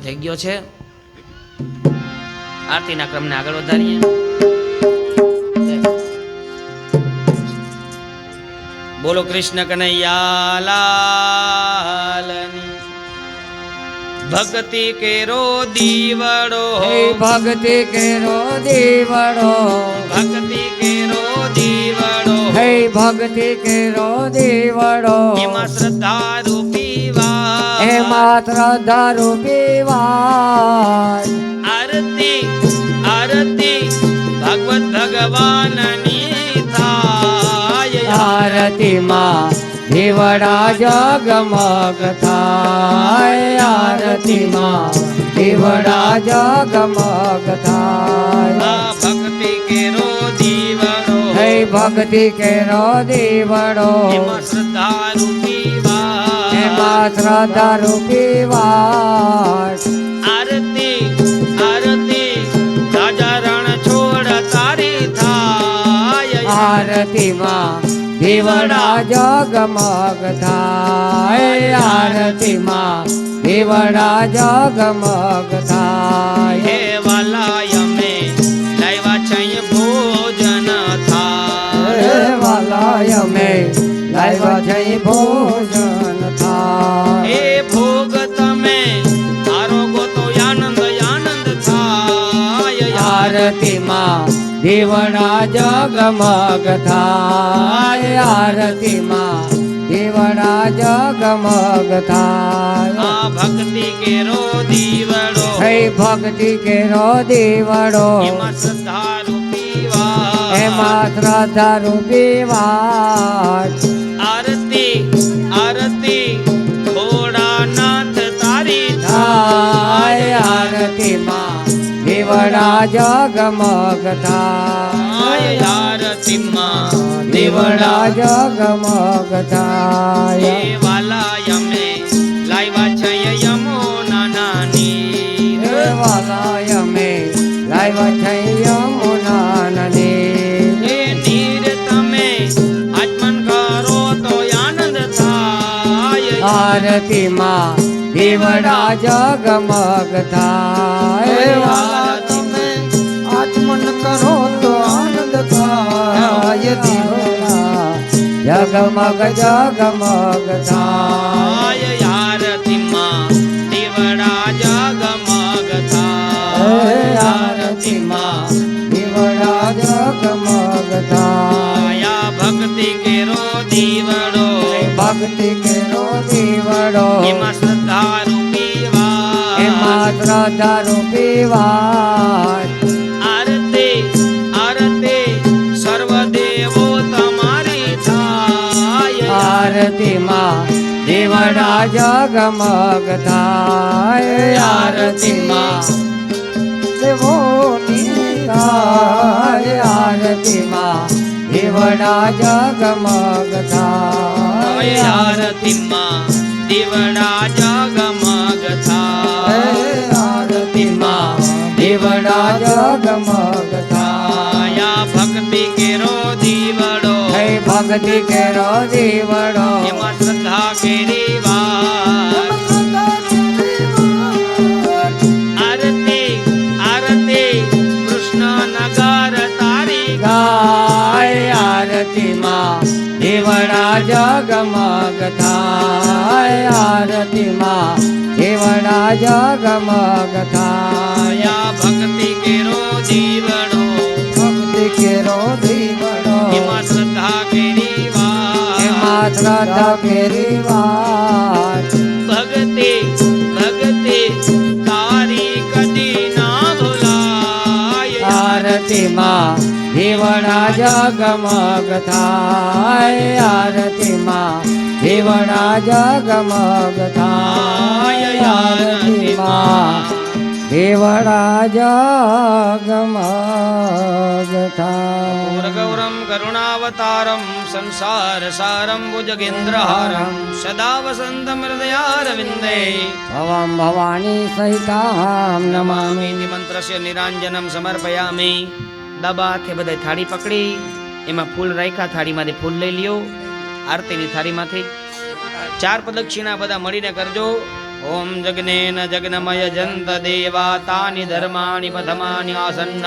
થઈ ગયો છે. આરતીના ક્રમને આગળ વધારીએ. બોલો કૃષ્ણ કનૈયા ભક્તિ કેરો દીવડો. હે ભક્તિ કેરો દીવડો. ભક્તિ કેરો દીવડો. હે ભક્તિ કેરો દેવડો. એમાં શ્રદ્ધા રૂપીવાર આરતી આરતી ભગવત ભગવાનની થાય આરતીમાં દેવડા જગમગ થાય. આરતીમાં દેવડા જગમગ થાય. ભક્તિ કેરો દીવડો. હે ભક્તિ કેરો દેવડો. શ્રદ્ધા રૂપી વા એમાં શ્રદ્ધા રૂપીવાર આરતી આરતી રાજા રણ છોડ તારી થાય. આરતીમાં દેવડા જગમગ થાય. આરતીમાં દેવડા જગમગ થાય. હે વાલા અમે લાવ્યા છે ભોજન થાય હે વાલાય અમે લાવ્યા છે ભોજન દેવડા જગમગ થાય આરતીમાં દેવણા જગમગ થાય ભક્તિ કેરો દીવડો હે ભક્તિ કેરો દીવડો એમાં શ્રદ્ધા રૂપી વાત એમાં શ્રદ્ધા રૂપી વાત દેવડા જગમગ થાય આરતીમાં દેવડા જગમગ થાય એ વાલા અમે લાવ્યા છે યમુના નાની. વાલાય અમે લાવ્યા છે યમુના નાની. નીર તમે આચમન કરો તો આનંદ થાય. આરતીમાં દેવડા જગમગ થાય વાલા કરો તો આનંદ થાય દેવડા જગમગ જગમગ થાય. આરતીમાં દીવડા જગમગ થાય. આરતીમાં દેવડા જગમગ થાય. ભક્તિ કેરો દીવડો. ભક્તિ કેરો દીવડો. એમાં શ્રદ્ધા રૂપી વા એમાં શ્રદ્ધા રૂપી આરતીમાં દેવડા જગમગ થાય આરતીમાં. દેવોની થાય આરતીમાં દેવડા જગમગ થાય આરતીમાં. દેવડા જગમગ થાય આરતીમાં. દેવડા જગમગ ભક્તિ કેરો દેવડો. એમાં શ્રદ્ધા કેરી વા આરતી આરતી કૃષ્ણ નગર તારી ગાય આરતીમાં દેવડા જગમગ થાય આરતીમાં દેવડા જગમગ થાય ભક્તિ કેરો દીવડો. ભક્તિ કેરો દેવડો. એમાં શ્રદ્ધા કેરી વાત. ભગતે ભગતે તારી કદી ના ભૂલાય આરતીમાં દેવડા જગમગ થાય. આરતીમાં દેવડા જગમગ થાય. આરતીમાં દેવડા જગમગ થાય ગૌરમ કરુણાવતારમ સંસાર भुजगेन्द्रहारं सदा वसन्तं हृदयारविन्दे भवां भवानी ભવાની नमामि। નમામિ મંત્રસ્ય નિરાંજનમ સમર્પયામિ હાથે બધે થાળી પકડી એમાં ફૂલ રાખ્યા થાળીમાંથી ફૂલ લઈ લ્યો આરતીની થાળીમાંથી ચાર પ્રદક્ષિણા બધા મળીને કરજો ઓમ જગ્નેન જગ્નમય જંત દેવા તાની ધર્માણિ પ્રથમાની આસન્ન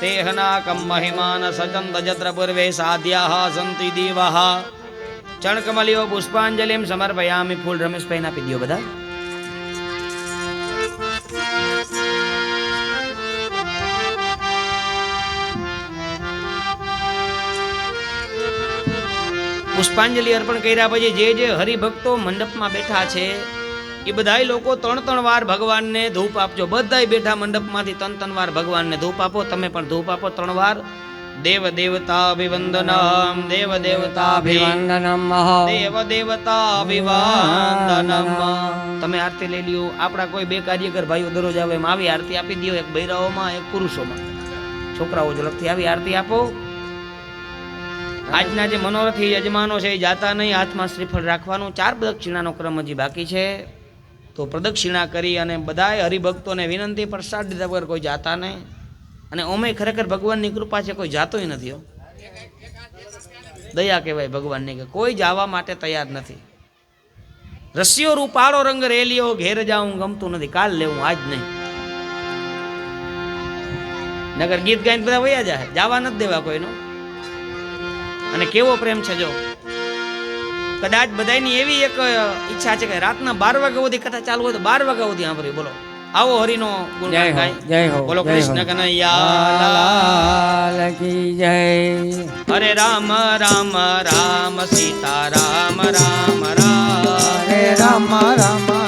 તેહનાકમ મહિમાન સચંદ જત્ર પૂર્વે સાધ્યા સંતિ દીવા ચણકમલિયો પુષ્પાંજલિમ સમર્પયામિ ફૂલ રમેશભાઈ ના દ્યો બધા પુષ્પાંજલિ અર્પણ કર્યા પછી જે જે હરિભક્તો મંડપમાં બેઠા છે એ બધાય લોકો ત્રણ ત્રણ વાર ભગવાનને ધૂપ આપજો. બધાય બેઠા મંડપમાંથી ત્રણ ત્રણ વાર ભગવાનને ધૂપ આપો. તમે પણ ધૂપ આપો ત્રણ વાર. દેવ દેવતા અભિવંદનમ દેવ દેવતા અભિવંદનમ દેવ દેવતા અભિવંદનમ તમે આરતી લઈ લ્યો. આપણા કોઈ બે કાર્યકર ભાઈઓ દરરોજ આવે એમ આવી આરતી આપી દો એક બૈરાઓમાં, એક પુરુષોમાં. છોકરાઓ ઝડપથી આવી આરતી આપો. આજના જે મનોરથી યજમાનો છે, એ જાતા નહીં. હાથમાં શ્રીફળ રાખવાનું. ચાર પ્રદક્ષિણાનો ક્રમ હજી બાકી છે. તો પ્રદક્ષિણા કરી અને બધાય હરિભક્તોને વિનંતી પ્રસાદ દીધા વગર કોઈ જાતા નહીં. અને ઓમે ખરેખર ભગવાનની કૃપા છે, કોઈ જાતો નથી દયા કહેવાય ભગવાનની કે કોઈ જવા માટે તૈયાર નથી. રસિયો રૂપાળો રંગ રેલીઓ ઘેર જાઉં ગમતું નથી, કાલ લેવું, આજ નહીં. નગર ગીત ગાઈને બધા વયા જાય, જવા નથી દેવા કોઈનો. અને કેવો પ્રેમ છે જો. કદાચ બધાની એવી એક ઈચ્છા છે કે રાતના બાર વાગ્યા સુધી કથા ચાલુ હોય તો બાર વાગ્યા સુધી સાંભળ્યું. બોલો. આવો હરિનો ગુણગાન ગાય. બોલો કૃષ્ણ કનૈયા જય. હરે રામ રામ રામ સીતા રામ રામ. રામ હરે રામ રામ રામ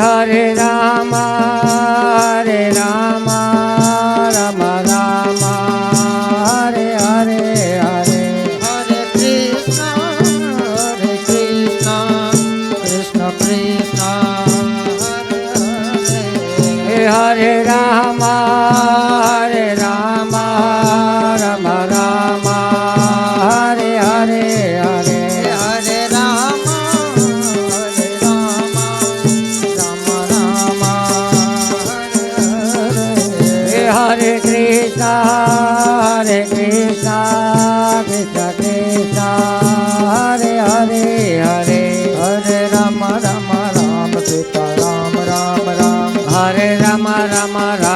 હરે રામ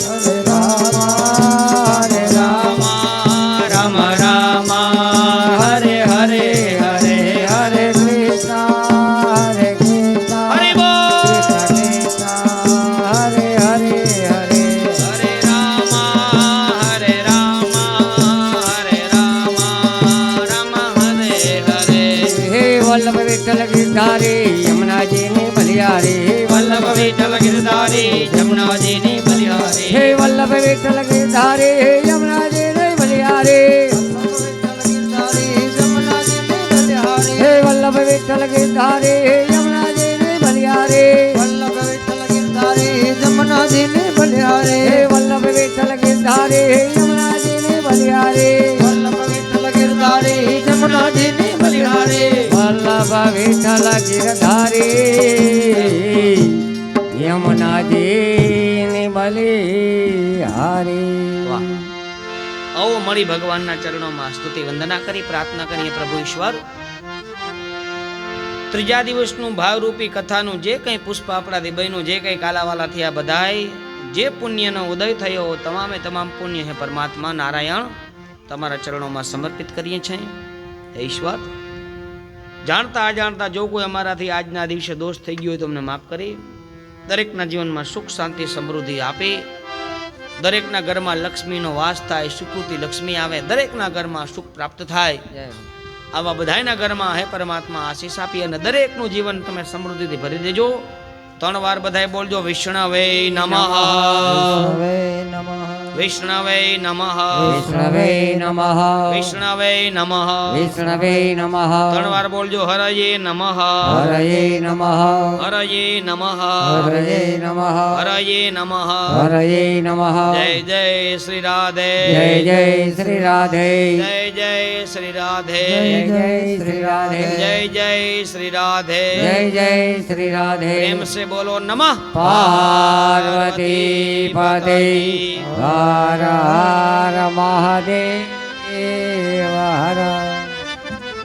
હરે தாரே யமுனா தேரே மலையாரே. ஹே வல்லப விட்டலகே தாரே யமுனா தேரே மலையாரே. வல்லப விட்டலகே தாரே யமுனா தேரே மலையாரே ஹே வல்லப விட்டலகே தாரே யமுனா தேரே மலையாரே. வல்லப விட்டலகே தாரே யமுனா தேரே மலையாரே வல்லப விட்டலகே தாரே யமுனா தேரே વાહ. આવો મળી ભગવાનના ચરણોમાં સ્તુતિ વંદના કરી, પ્રાર્થના કરીએ પ્રભુ ઈશ્વર. ત્રીજા દિવસનું ભાવરૂપી કથાનું જે કંઈ પુષ્પ આપણાથી બન્યું જે કંઈ કાલાવાલા થયા બધાય, જે પુણ્યનો ઉદય થયો તમામે તમામ પુણ્ય હે પરમાત્મા નારાયણ. તમારા ચરણોમાં સમર્પિત કરીએ છીએ. હે ઈશ્વર. જાણતા અજાણતા જો કોઈ અમારાથી આજના દિવસે દોષ થઈ ગયો હોય તો અમને માફ કરી. દરેકના જીવનમાં સુખ શાંતિ સમૃદ્ધિ આપે. દરેકના ઘરમાં લક્ષ્મીનો વાસ થાય સુકૃતિ લક્ષ્મી આવે. દરેકના ઘરમાં સુખ પ્રાપ્ત થાય. આવા બધાયના ઘરમાં હે પરમાત્મા આશીષ આપી અને દરેકનું જીવન તમે સમૃદ્ધિથી ભરી દેજો. ત્રણ વાર બધાય બોલજો વિષ્ણવે નમઃ. નમઃ. વિષ્ણવે નમઃ વિષ્ણવે નમઃ વિષ્ણવે નમઃ વિષ્ણવે નમઃ ત્રણ વાર બોલજો હરયે નમઃ હરયે નમઃ હરયે નમઃ હરયે નમઃ હરયે નમઃ હરયે નમઃ જય જય શ્રી રાધે જય જય શ્રી રાધે જય જય શ્રી રાધે જય જય શ્રી રાધે જય જય શ્રી રાધે જય જય શ્રી રાધે પ્રેમ से बोलो नमः પાર્વતી પતે હર હર મહાદેવ હર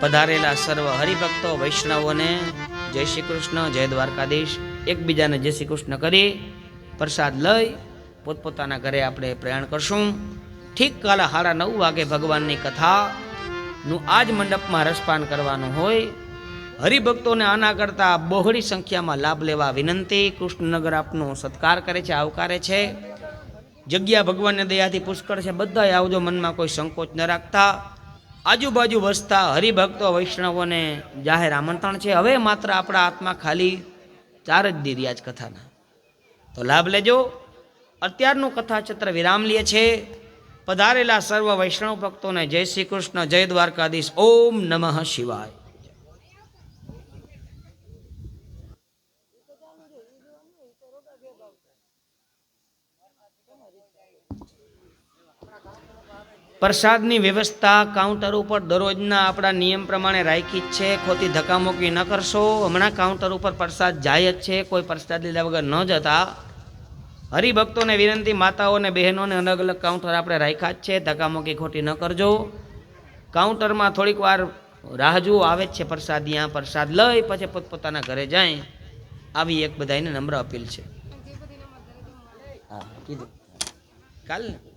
પધારેલા સર્વ હરિભક્તો વૈષ્ણવોને જય શ્રી કૃષ્ણ, જય દ્વારકાધીશ. એકબીજાને જય શ્રી કૃષ્ણ કરી પ્રસાદ લઈ પોતપોતાના ઘરે આપણે પ્રયાણ કરશું. ઠીક કાલે સાડા નવ વાગે ભગવાનની કથાનું આજ મંડપમાં રસપાન કરવાનું હોય હરિભક્તોને આના કરતાં બહોળી સંખ્યામાં લાભ લેવા વિનંતી. કૃષ્ણનગર આપનો સત્કાર કરે છે, આવકારે છે. જગ્યા ભગવાનને દયાથી પુષ્કળ છે. બધાય આવજો મનમાં કોઈ સંકોચ ન રાખતા. આજુબાજુ વસતા હરિભક્તો, વૈષ્ણવોને જાહેર આમંત્રણ છે. હવે માત્ર આપણા આત્મા ખાલી ચાર જ દી રહ્યા કથાના. તો લાભ લેજો. અત્યારનું કથાચત્ર વિરામ લે છે. પધારેલા સર્વ વૈષ્ણવ ભક્તોને જય શ્રી કૃષ્ણ, જય દ્વારકાધીશ. ઓમ નમઃ શિવાય. પ્રસાદની વ્યવસ્થા કાઉન્ટર ઉપર દરરોજના આપણા નિયમ પ્રમાણે રાખી જ છે. ખોટી ધક્કામુક્કી ન કરશો. હમણાં કાઉન્ટર ઉપર પ્રસાદ જાય જ છે. કોઈ પ્રસાદ લીધા વગર ન જતા. હરિભક્તોને વિનંતી માતાઓને બહેનોને અલગ અલગ કાઉન્ટર આપણે રાખ્યા જ છે. ધક્કામુક્કી ખોટી ન કરજો. કાઉન્ટરમાં થોડીક વાર રાહ જુઓ. આવે જ છે પ્રસાદ ત્યાં પ્રસાદ લઈ પછી પોતપોતાના ઘરે જાય. આવી એક બધાને નમ્ર અપીલ છે. હા કીધું. કાલ ને?